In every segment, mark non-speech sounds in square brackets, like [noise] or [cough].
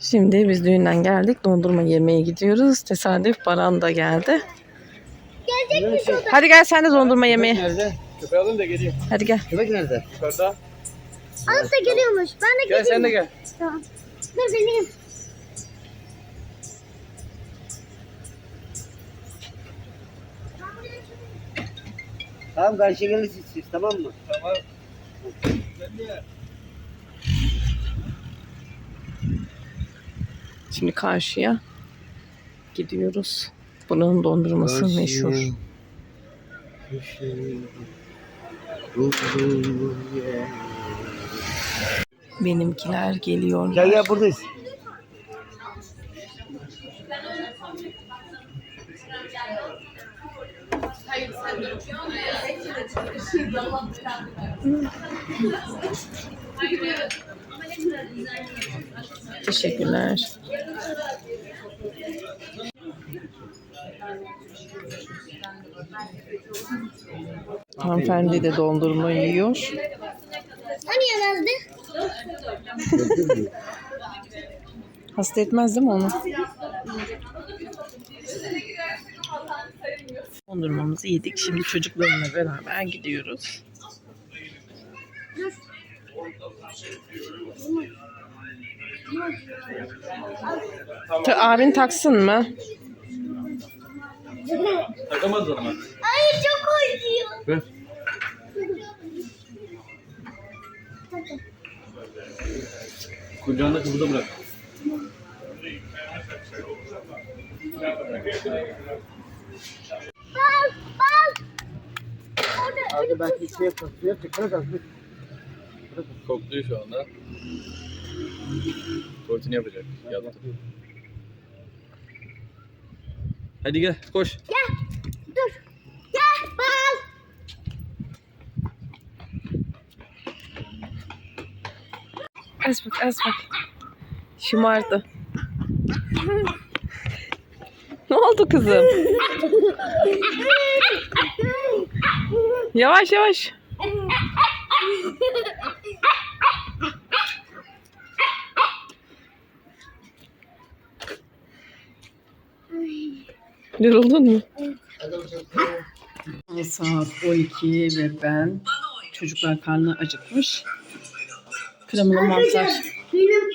Şimdi biz düğünden geldik. Dondurma yemeye gidiyoruz. Tesadüf Baran da geldi. Gelecekmiş o da. Hadi gel sen de dondurma yemeye. Nerede? Köpeği alayım da geleyim. Hadi gel. Köpek nerede? Yukarıda. Alıp da geliyormuş. Ben de Gel sen de gel. Tamam. Dur benim. Tamam karşıya gelirsiniz siz tamam mı? Tamam. Şimdi karşıya gidiyoruz. Buranın dondurması meşhur. Benimkiler geliyor. Gel gel buradayız. Teşekkürler. Hanımefendi de dondurma yiyor. Hani yemezdi? Hasta etmez değil mi onu? Dondurmamızı yedik. Şimdi çocuklarımla beraber gidiyoruz. Ta- abin taksın mı? Takamaz o zaman. Ay çok acıyor. Ver. Kucağında kızı da bırak. Bal bal. Abi belki şey. Suya tıklar da. Kokluyor şu anda. Tuvaletini yapacak. Yattı. Hadi gel koş. Gel. Dur. Gel bal. Ez bak ez bak. Şımardı. ne oldu kızım? [laughs] Yavaş yavaş. Yoruldun mu? Saat 12 ve ben çocuklar karnı acıkmış. Kremalı mantar. Benim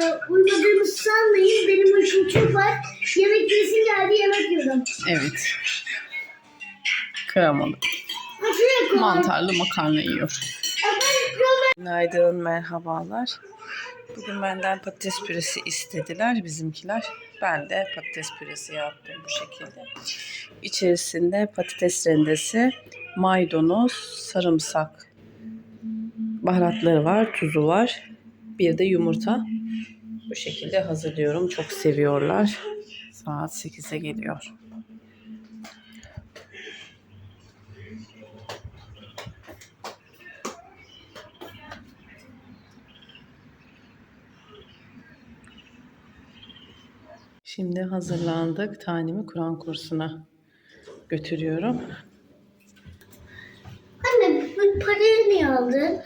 e, uyumadığımı sanmayın. Benim uykum çok var. Yemek yesim geldi yemek yiyorum. Evet. Kremalı mantarlı makarna yiyor. Günaydın, merhabalar. Bugün benden patates püresi istediler bizimkiler. Ben de patates püresi yaptım bu şekilde. İçerisinde patates rendesi, maydanoz, sarımsak, baharatları var, tuzu var. Bir de yumurta. Bu şekilde hazırlıyorum. Çok seviyorlar. Saat 8'e geliyor. Şimdi hazırlandık. Tanemi Kur'an kursuna götürüyorum. Anne bu parayı niye aldın?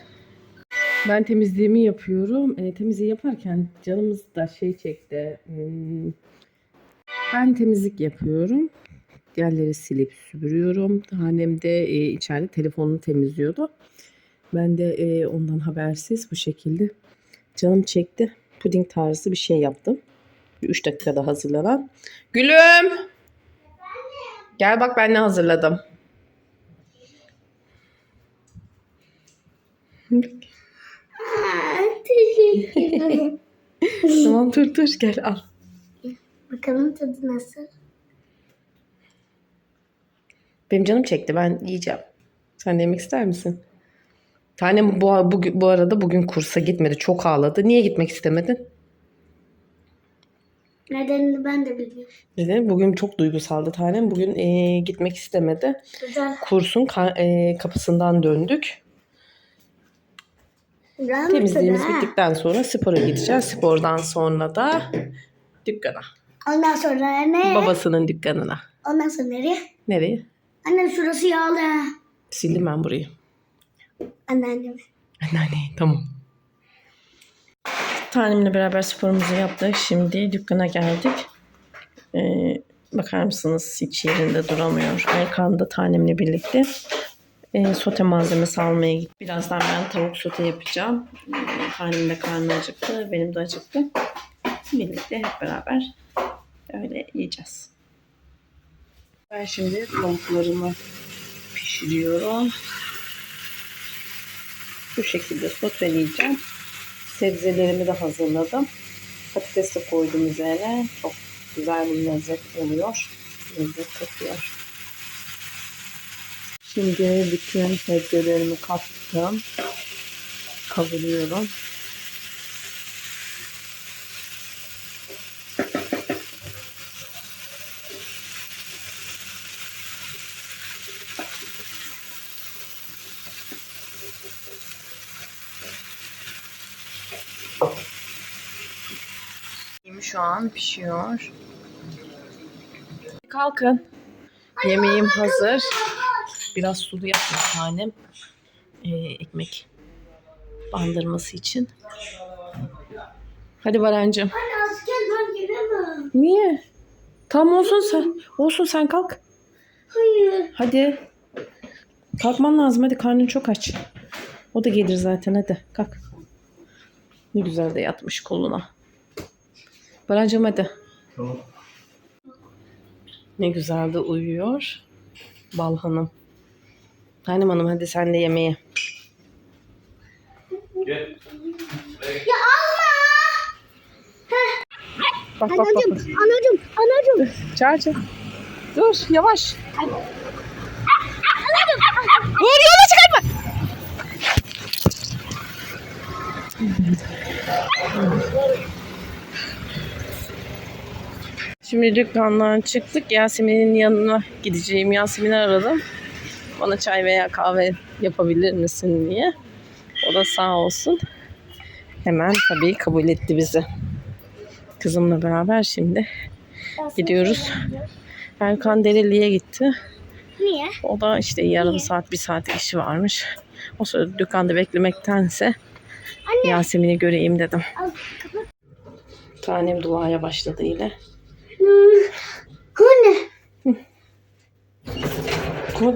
Ben temizliğimi yapıyorum. E, temizliği yaparken canımız da şey çekti. Hmm, Ben temizlik yapıyorum. Yerleri silip süpürüyorum. Annem de e, içeride telefonunu temizliyordu. Ben de e, ondan habersiz bu şekilde canım çekti. Puding tarzı bir şey yaptım. 3 dakikada hazırlanan. Gülüm! Gel bak ben ne hazırladım. [laughs] Tamam dur dur gel al. Bakalım tadı nasıl? Benim canım çekti. Ben yiyeceğim. Sen de yemek ister misin? Tanem bu, bu, bu arada bugün kursa gitmedi. Çok ağladı. Niye gitmek istemedin? Nedenini ben de bilmiyorum. Neden? Bugün çok duygusaldı tanem. Bugün eee, gitmek istemedi. Güzel. Kursun ka- eee, kapısından döndük. Güzel mi Temizliğimiz tadı, ha? bittikten sonra spora gideceğiz. Spordan sonra da dükkana. Ondan sonra ne? Babasının dükkanına. Ondan sonra nereye? Nereye? Anne şurası yağlı. Sildim ben burayı. Anneanneme. Anneanne tamam. Tanemle beraber sporumuzu yaptık. Şimdi dükkana geldik. Ee, bakar mısınız hiç yerinde duramıyor. Erkan tanemle birlikte e, sote malzemesi almaya gitti. Birazdan ben tavuk sote yapacağım. Ee, tanemin de karnı acıktı. Benim de acıktı. Birlikte hep beraber öyle yiyeceğiz. Ben şimdi tavuklarımı pişiriyorum. Bu şekilde soteleyeceğim. Sebzelerimi de hazırladım. Patates de koydum üzerine. Çok güzel bir lezzet oluyor. Lezzet katıyor. Şimdi bütün sebzelerimi kattım. Kavuruyorum. Yemeğim şu an pişiyor. Kalkın. Yemeğim hazır. Biraz sulu yapmış tanem. Ee, ekmek bandırması için. Hadi Baran'cığım. Niye? Tamam olsun sen. Olsun sen kalk. Hayır. Hadi. Kalkman lazım hadi karnın çok aç. O da gelir zaten hadi kalk. Ne güzel de yatmış koluna. Barancığım hadi. Tamam. Ne güzel de uyuyor. Bal hanım. Tanem hanım hadi sen de yemeğe. Gel. Bak bak bak. bak. Anacım, anacım. Çağır çağır. Dur yavaş. Dur yola çıkartma. Şimdi dükkandan çıktık. Yasemin'in yanına gideceğim. Yasemin'i aradım. Bana çay veya kahve yapabilir misin diye. O da sağ olsun. Hemen tabii kabul etti bizi. Kızımla beraber şimdi gidiyoruz. Erkan Dereli'ye gitti. Niye? O da işte yarım saat, bir saat işi varmış. O sırada dükkanda beklemektense Yasemin'i göreyim dedim. Al. Tanem duaya başladı yine. Anne.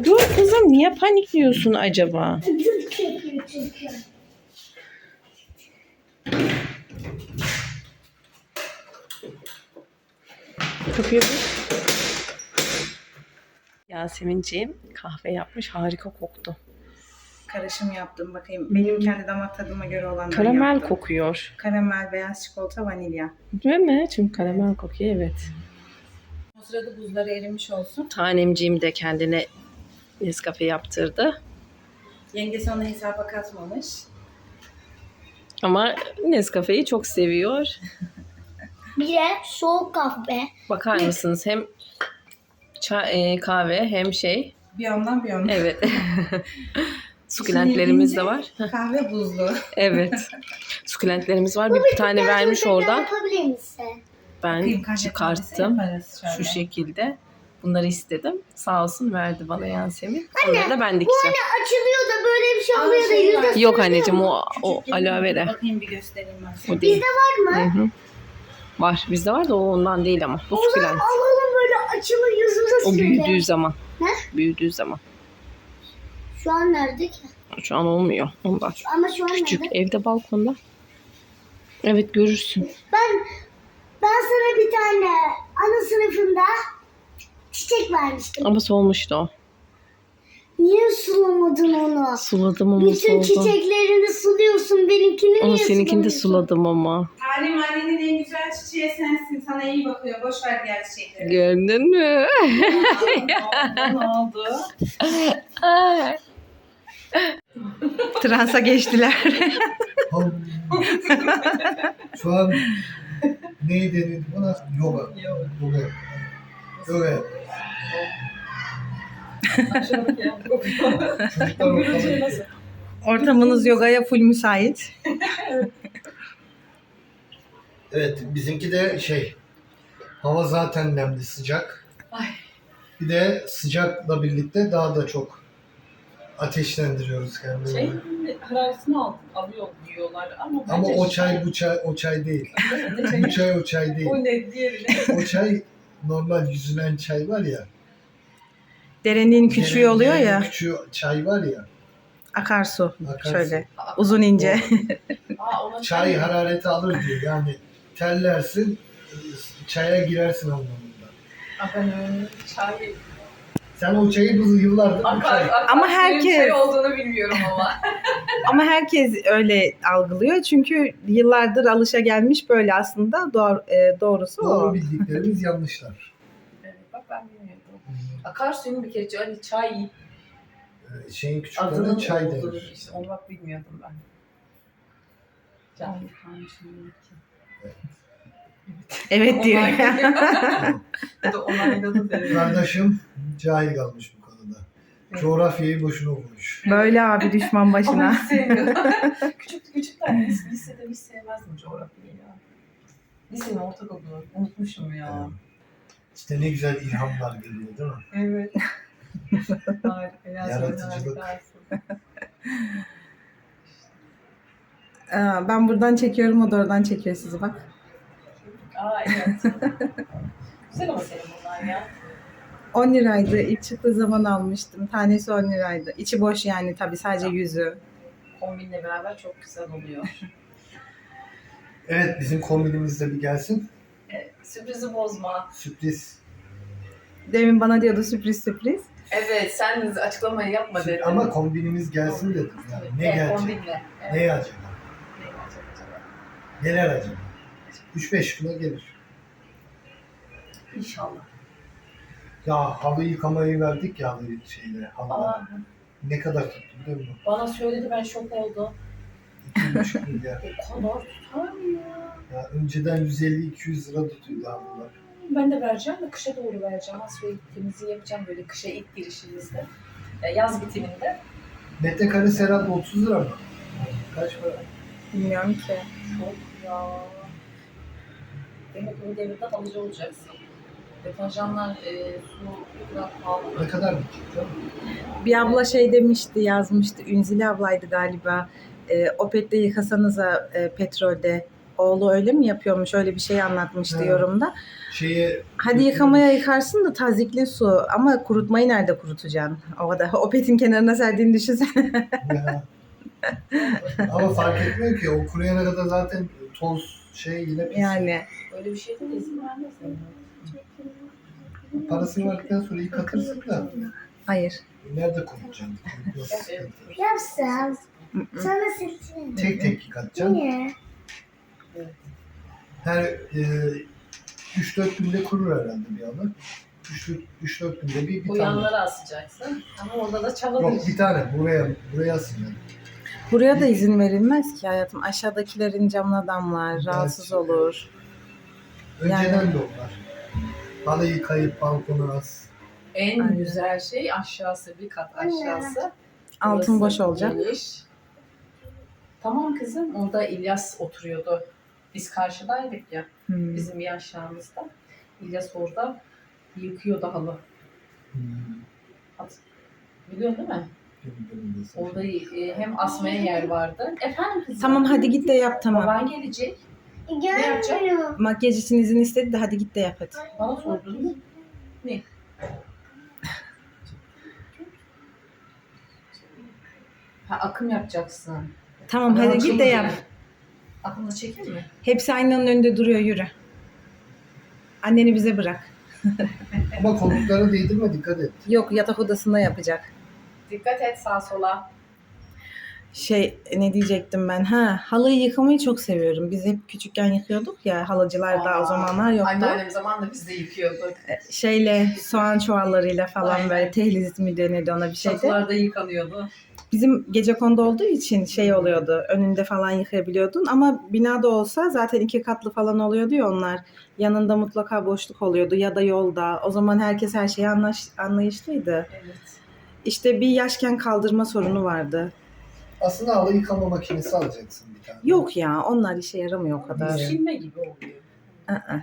Dur kızım niye panikliyorsun acaba? Kapıyı bir. Yasemin'ciğim kahve yapmış harika koktu. Karışım yaptım bakayım. Benim kendi damak tadıma göre olanları Karamel yaptım. kokuyor. Karamel, beyaz çikolata, vanilya. Değil mi? Çünkü karamel kokuyor evet. O sırada buzları erimiş olsun. Tanemciğim de kendine Nescafe yaptırdı. Yengesi onu hesaba katmamış. Ama Nescafe'yi çok seviyor. [laughs] Bir de soğuk kahve. Bakar mısınız hem çay, e, kahve hem şey. Bir yandan bir yandan. Evet. [laughs] Sukulentlerimiz de var. Kahve buzlu. Evet. Sukulentlerimiz var. Bir tane vermiş oradan. Yapabilir misin? Ben çıkarttım. Şu şekilde. Bunları istedim. Sağ olsun verdi bana Yasemin. Onları da ben dikeceğim. Açılıyor da böyle bir şey oluyor da şey var. yüzde Yok anneciğim o, o aloe vera. Bakayım bir göstereyim ben size. O değil. Bizde var mı? Hı hı. Var. Bizde var da o ondan değil ama. Bu O zaman sukulent. alalım böyle açılır yüzümüze O büyüdüğü zaman. Ne? Büyüdüğü zaman. Şu an nerede ki? Şu an olmuyor. Ondan. Ama şu an Küçük nerede? evde balkonda. Evet görürsün. Ben ben sana bir tane ana sınıfında çiçek vermiştim. Ama solmuştu o. Niye sulamadın onu? Suladım ama Bütün soldu. çiçeklerini suluyorsun. Benimkini niye seninkini de sulamıyorsun? suladım ama. Talim annenin en güzel çiçeği sensin. Sana iyi bakıyor. Boş ver diğer çiçekleri. Gördün mü? ne oldu? [laughs] Ay. [laughs] Transa geçtiler. Şu an neyi deniyordu buna? Yoga. Yoga. Yoga. Çocuklar ortamı. Ortamınız yogaya full müsait. Evet bizimki de şey hava zaten nemli sıcak. Bir de sıcakla birlikte daha da çok ateşlendiriyoruz kendimizi. Şey, hararetini al, alıyor diyorlar ama Ama bence o çay bu çay o çay değil. [laughs] Bu çay o çay değil. O ne diğeri ne? O çay normal yüzülen çay var ya. Derenin küçüğü derenin- oluyor derenin ya. Küçüğü çay var ya. Akarsu. Akarsu. Şöyle uzun ince. Aa, ona Çay harareti alır diyor. Yani terlersin, çaya girersin anlamında. Aa, ben çay... Sen o çayı bu yıllardır Akar, akar Ama herkes- Çay olduğunu bilmiyorum ama. [laughs] Ama herkes öyle algılıyor çünkü yıllardır alışa gelmiş böyle aslında doğru, e, doğrusu Doğru o. bildiklerimiz [laughs] yanlışlar. evet, bak ben bilmiyordum. Akarsuyun bir kere hani çay Ee, Şeyin küçüklerine adının çay olduğunu denir. işte onu bak bilmiyordum ben. Kalmışım Evet diyor. [laughs] Da onayladı derim. Kardeşim cahil kalmış bu konuda. Coğrafyayı boşuna okumuş. böyle abi düşman Ama başına. hiç sevmiyorum. [laughs] küçük küçükten lis- lisede hiç sevmezdim coğrafyayı ya. Lise mi ortaokulu unutmuşum ya. İşte ne güzel ilhamlar geliyor değil mi? Evet. [laughs] Harika. ya, Yaratıcılık. ben buradan çekiyorum o da oradan çekiyor sizi bak. Aa evet. [laughs] Güzel ama senin bunlar ya. 10 liraydı. İlk çıktığı zaman almıştım. Tanesi 10 liraydı. İçi boş yani tabii sadece yüzü. Kombinle beraber çok güzel oluyor. [laughs] Evet bizim kombinimiz de bir gelsin. Evet, sürprizi bozma. Sürpriz. Demin bana diyordu sürpriz sürpriz. Evet sen açıklamayı yapma dedin. Ama kombinimiz gelsin dedim. Yani ne Evet, gelecek? Kombinle. Evet. Ne acaba? Ne gelecek acaba? Neler acaba? 3-5 kilo gelir. İnşallah. Ya halı yıkamayı verdik ya halı şeyle. Halılara. Aa, Ne kadar tuttu biliyor musun? bana söyledi ben şok oldum. 2,5 milyar. O [laughs] kadar tutar mı ya? Ya önceden 150-200 lira tutuyordu halılar. Ben de vereceğim de kışa doğru vereceğim. Az şöyle temizliği yapacağım böyle kışa ilk girişimizde. Ya Yaz bitiminde. Metrekare serap 30 lira mı? Kaç para? Bilmiyorum ki. Çok ya. Demek bu devirde alıcı olacaksın. Deterjanlar, e, su bu kadar pahalı. Ne kadar canım? Bir abla şey demişti yazmıştı. Ünzile ablaydı galiba. E, Opet'te yıkasanıza e, petrolde. Oğlu öyle mi yapıyormuş? Öyle bir şey anlatmıştı Ha. yorumda. Şeye Hadi yıkamaya yıkarsın da tazikli su. Ama kurutmayı nerede kurutacaksın? O kadar. [laughs] Opet'in kenarına serdiğini düşünsene. ya. [laughs] Ama fark etmiyor ki o kuruyana kadar zaten toz şey yine pis. yani. Öyle bir şey de izin vermezler. Parasını verdikten sonra yıkatırsın da Hayır. nerede kurutacaksın? Kurutması sıkıntı. Yapsam. Sana seçeyim. Tek tek yıkatacaksın. Niye? Her e, 3-4 günde kurur herhalde bir halı. 3-4 günde bir, bir tane. yanlara asacaksın. Ama orada da çalabilir. Yok bir tane buraya buraya asın. Buraya da izin verilmez ki hayatım. Aşağıdakilerin camına damlar, rahatsız olur. Önceden Yani- de onlar. Halı yıkayıp balkona as. En Aynen. güzel şey aşağısı bir kat aşağısı. Altın Burası boş olacak. geniş. Tamam kızım orada İlyas oturuyordu. Biz karşıdaydık ya Hmm. bizim bir aşağımızda. İlyas orada yıkıyordu halı. Hmm. Biliyorsun değil mi? Orada e, hem asmaya yer vardı. Efendim kızım? Tamam hadi git de yap tamam. Baban gelecek. Gelmiyor. Makyaj için izin istedi de hadi git de yap hadi. Bana sordun mu? Ne? Ha akım yapacaksın. Tamam hadi git de yap. Akımla çekeyim mi? Hepsi aynanın önünde duruyor yürü. Anneni bize bırak. Ama koltuklara değdirme dikkat et. Yok yatak odasında yapacak. Dikkat et sağa sola. Şey ne diyecektim ben? Ha halıyı yıkamayı çok seviyorum. Biz hep küçükken yıkıyorduk ya halıcılar da o Aa, zamanlar yoktu. Anneannem zaman da biz de yıkıyorduk. Şeyle soğan çuvallarıyla falan Aynen. böyle tehliz mi denirdi ona bir şeydi. Çatılarda yıkanıyordu. Bizim gece kondu olduğu için şey oluyordu. Önünde falan yıkayabiliyordun ama binada olsa zaten iki katlı falan oluyordu ya onlar. Yanında mutlaka boşluk oluyordu ya da yolda. O zaman herkes her şeye anlaş, anlayışlıydı. Evet. İşte bir yaşken kaldırma sorunu vardı. Aslında halı yıkama makinesi alacaksın bir tane. Yok ya onlar işe yaramıyor o kadar. Silme gibi oluyor. Aa,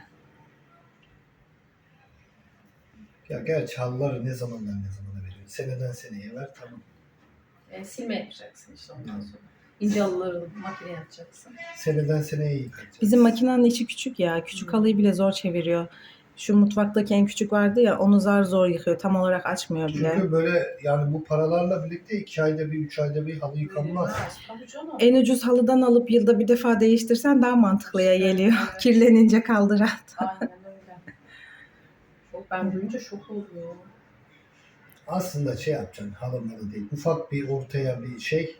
Ya gerçi halıları ne zamandan ne zamana veriyor. Seneden seneye ver tamam. Yani silme yapacaksın işte ondan sonra. İnce halıları makineye atacaksın. Seneden seneye yıkayacağız. Bizim makinenin içi küçük ya. Küçük halıyı bile zor çeviriyor. Şu mutfaktaki en küçük vardı ya onu zar zor yıkıyor. Tam olarak açmıyor bile. Çünkü böyle yani bu paralarla birlikte iki ayda bir, üç ayda bir halı yıkanmaz. Tabii canım. En ucuz halıdan alıp yılda bir defa değiştirsen daha mantıklıya geliyor. Kirlenince kaldır at. Aynen öyle. Çok, ben duyunca şok oluyorum. Aslında şey yapacaksın halı malı değil. Ufak bir ortaya bir şey.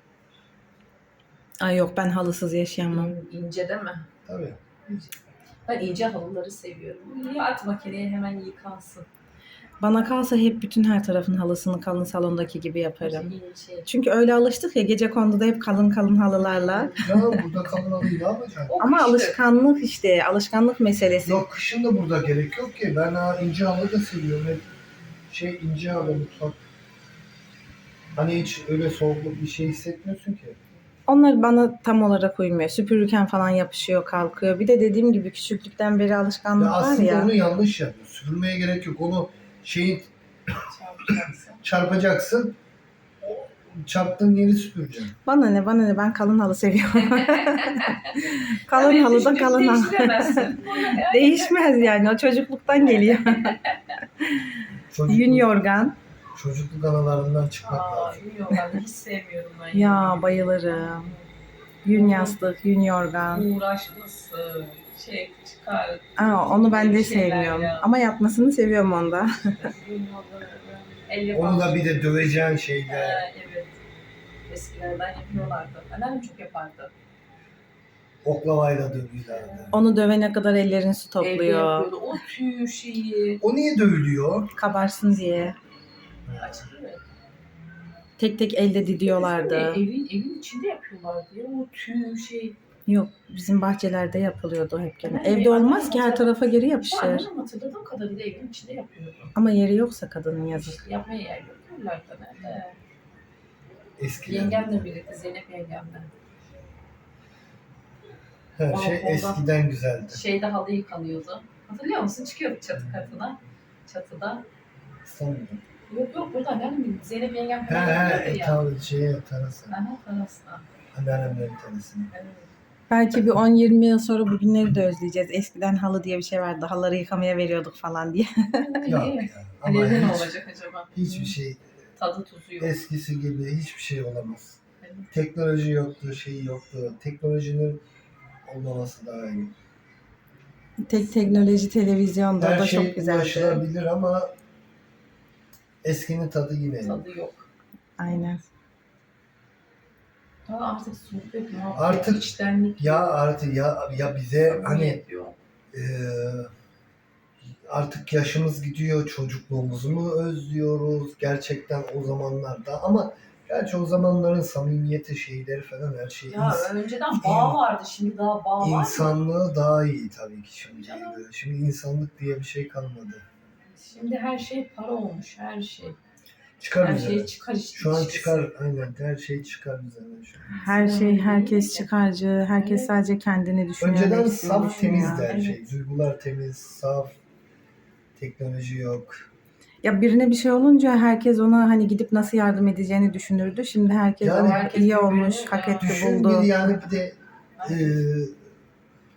Ay yok ben halısız yaşayamam. İnce değil mi? Tabii. Ben ince halıları seviyorum. Niye at makineye hemen yıkansın? Bana kalsa hep bütün her tarafın halısını kalın salondaki gibi yaparım. İnce. Çünkü öyle alıştık ya gece konuda hep kalın kalın halılarla. Ya burada kalın halıyı ne yapacaksın? O Ama kışlık. alışkanlık işte alışkanlık meselesi. Yok kışın da burada gerek yok ki. Ben ha ince halı da seviyorum. Hep şey ince halı mutfak. Hani hiç öyle soğukluk bir şey hissetmiyorsun ki. Onlar bana tam olarak uymuyor. Süpürürken falan yapışıyor, kalkıyor. Bir de dediğim gibi küçüklükten beri alışkanlık Ya var aslında ya. onu yanlış yapıyor. Sürmeye gerek yok. Onu şeyin Çarpacaksın. [coughs] çarpacaksın. o Çarptığın yeri süpüreceksin. Bana ne bana ne ben kalın halı seviyorum. [laughs] kalın Tabii halı da düşünüp kalın halı. Değişmez yani o çocukluktan geliyor. Çocukluk, Yün yorgan. Çocukluk analarından çıkmak Aa, lazım. bilmiyorum ben de hiç sevmiyorum ben. Ya bayılırım. Yün yastık, yün yorgan. Uğraşması, şey çıkar. Aa, onu ben de Şeyler sevmiyorum. ya. Ama yatmasını seviyorum onda. [laughs] Elle Onu da bir de döveceğin şeyde. Ha, evet. Eskilerden yapıyorlardı. Anneannem çok yapardı. Oklavayla dövüyorlardı. Onu dövene kadar ellerini su Evde topluyor. yapıyordu. O tüy şeyi. O niye dövülüyor? Kabarsın diye. Tek tek elde didiyorlardı. Evin, evin içinde yapıyorlardı ya. O tüy şey. Yok bizim bahçelerde yapılıyordu hep gene. Evet, Evde olmaz ki her tarafa geri yapışır. annem hatırladığım kadarıyla evin içinde yapıyordu. Ama yeri yoksa kadının yazık. İşte yapmaya yer yok. Yollarda nerede? Eskiden. Yengemle birlikte, Zeynep yengemle. Her şey Balkonda. eskiden güzeldi. Şeyde halı yıkanıyordu. Hatırlıyor musun? Çıkıyorduk çatı katına. Çatıda. İstanbul'da. Yok yok burada anneannem Zeynep yengem He falan he e, tamam şeye tarası. Aha terasta. Anneannemlerin tarasına. Evet. Belki bir 10-20 yıl sonra bu günleri de özleyeceğiz. Eskiden halı diye bir şey vardı. Halıları yıkamaya veriyorduk falan diye. [laughs] Yok ya. Ama İleride ne hiç, olacak acaba? hiçbir şey Tadı tuzu yok. eskisi gibi hiçbir şey olamaz. Evet. Teknoloji yoktu, şey yoktu. Teknolojinin olmaması daha iyi. Tek teknoloji televizyonda o Her da şey çok güzeldi. ulaşılabilir ama eskinin tadı yine yok. Tadı yok. Aynen. Daha artık sohbet muhabbet, Artık- içtenlik. Ya artık ya ya bize hani samimiyet yok. Ee, artık yaşımız gidiyor, çocukluğumuzu mu özlüyoruz gerçekten o zamanlarda ama gerçi o zamanların samimiyeti şeyleri falan her şey Ya ins- önceden bağ vardı, şimdi daha bağ var mı? insanlığı daha iyi tabii ki şimdi. Canım. Şimdi insanlık diye bir şey kalmadı. Şimdi her şey para olmuş, her şey. Çıkar Her şey çıkar işte. Şu an çıkar aynen her şey çıkar bize. şu an. Her şey herkes çıkarcı. Herkes Evet. sadece kendini düşünüyor. Önceden saf düşünüyor. temizdi her şey. Evet. Duygular temiz, saf. Teknoloji yok. Ya birine bir şey olunca herkes ona hani gidip nasıl yardım edeceğini düşünürdü. Şimdi herkes Yani "O herkes iyi olmuş, hak etti, Düşün buldu. bir yani bir de e,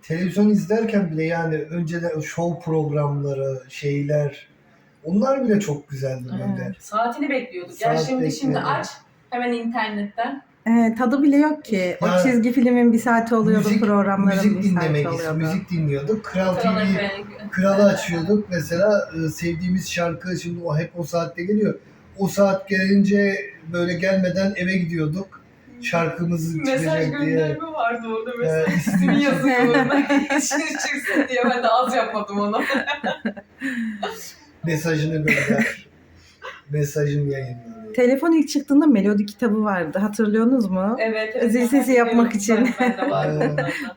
televizyon izlerken bile yani önceden show programları, şeyler onlar bile çok güzeldi böyle. Evet. Saatini bekliyorduk. Ya Saat şimdi şimdi aç hemen internetten. Ee, tadı bile yok ki. O Ya, çizgi filmin bir saati oluyordu, Müzik, programların müzik bir saati dinlemek, oluyordu. müzik dinliyorduk. Kral Kral TV, Efendi. Kralı açıyorduk. Mesela e, sevdiğimiz şarkı şimdi o hep o saatte geliyor. O saat gelince böyle gelmeden eve gidiyorduk. Şarkımız Mesaj çıkacak diye. gönderme vardı orada Ee, mesela. İsmini [laughs] yazıyordum. [laughs] İşini çıksın diye ben de az yapmadım onu. [laughs] Mesajını gönder. [laughs] Mesajını yayınlıyor. Telefon ilk çıktığında melodi kitabı vardı. Hatırlıyorsunuz mu? Evet. evet. Zil sesi yapmak için.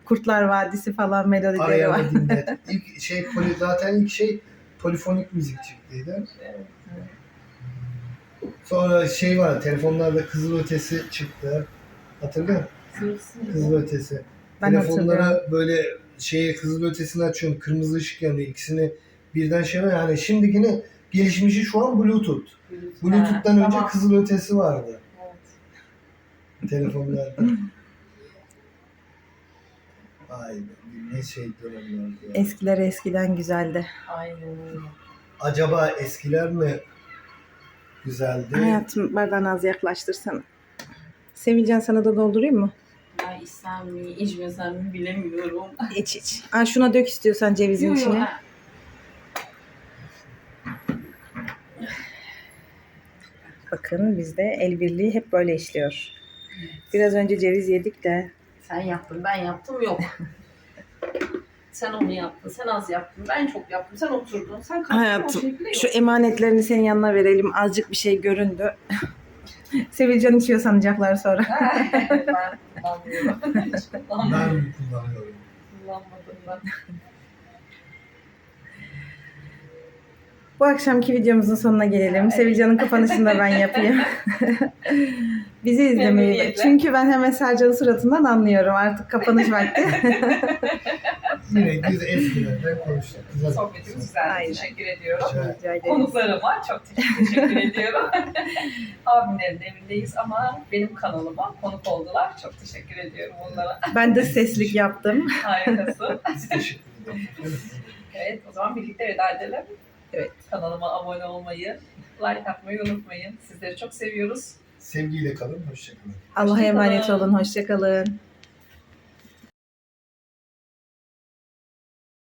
Kurtlar Vadisi falan melodileri var. Araya dinlet. İlk şey poli, zaten ilk şey polifonik müzik çıktıydı. Evet. Sonra şey var telefonlarda kızıl ötesi çıktı. Hatırlıyor musun? Kızıl ötesi. Ben Telefonlara böyle şeye kızıl ötesini açıyorsun. Kırmızı ışık yanıyor. İkisini birden şey var. Yani şimdikini gelişmişi şu an Bluetooth. Bluetooth'tan önce tamam. kızıl ötesi vardı. Evet. telefonlarda. [laughs] Be ne şey dönemlerdi ya. Eskiler eskiden güzeldi. Aynen. Acaba eskiler mi güzeldi? Hayatım bardağını az yaklaştırsana. Sevilcan sana da doldurayım mı? Ya içsem mi, içmesem mi bilemiyorum. İç iç. Aa, şuna dök istiyorsan cevizin Yo, yo, içine. ha. Bakın bizde el birliği hep böyle işliyor. Biraz önce ceviz yedik de Sen yaptın, ben yaptım yok. [laughs] sen onu yaptın, sen az yaptın, ben çok yaptım, sen oturdun, sen kalktın Hayatım, şu emanetlerini senin yanına verelim. Azıcık bir şey göründü. [laughs] Sevilcan içiyor sanacaklar sonra. [laughs] ben kullanmıyorum. Ben kullanıyorum. kullanmadım ben. Bu akşamki videomuzun sonuna gelelim. Sevilcan'ın kapanışını da ben yapayım. [laughs] Bizi izlemeyi. Çünkü ben hemen Sercan'ın suratından anlıyorum. Artık kapanış vakti. [laughs] Yine güzel eskilerden konuştuk. Güzel. Sohbetimiz güzeldi. Aynen. Teşekkür ediyorum. Rica ederiz. Konuklarıma çok teşekkür ediyorum. [laughs] Abimlerin evindeyiz ama benim kanalıma konuk oldular. Çok teşekkür ediyorum onlara. Ben de seslik yaptım. Harikasın. Evet o zaman birlikte veda edelim. Evet. Kanalıma abone olmayı, like atmayı unutmayın. Sizleri çok seviyoruz. Sevgiyle kalın, hoşçakalın. Allah'a Hoşça emanet olun. Hoşçakalın.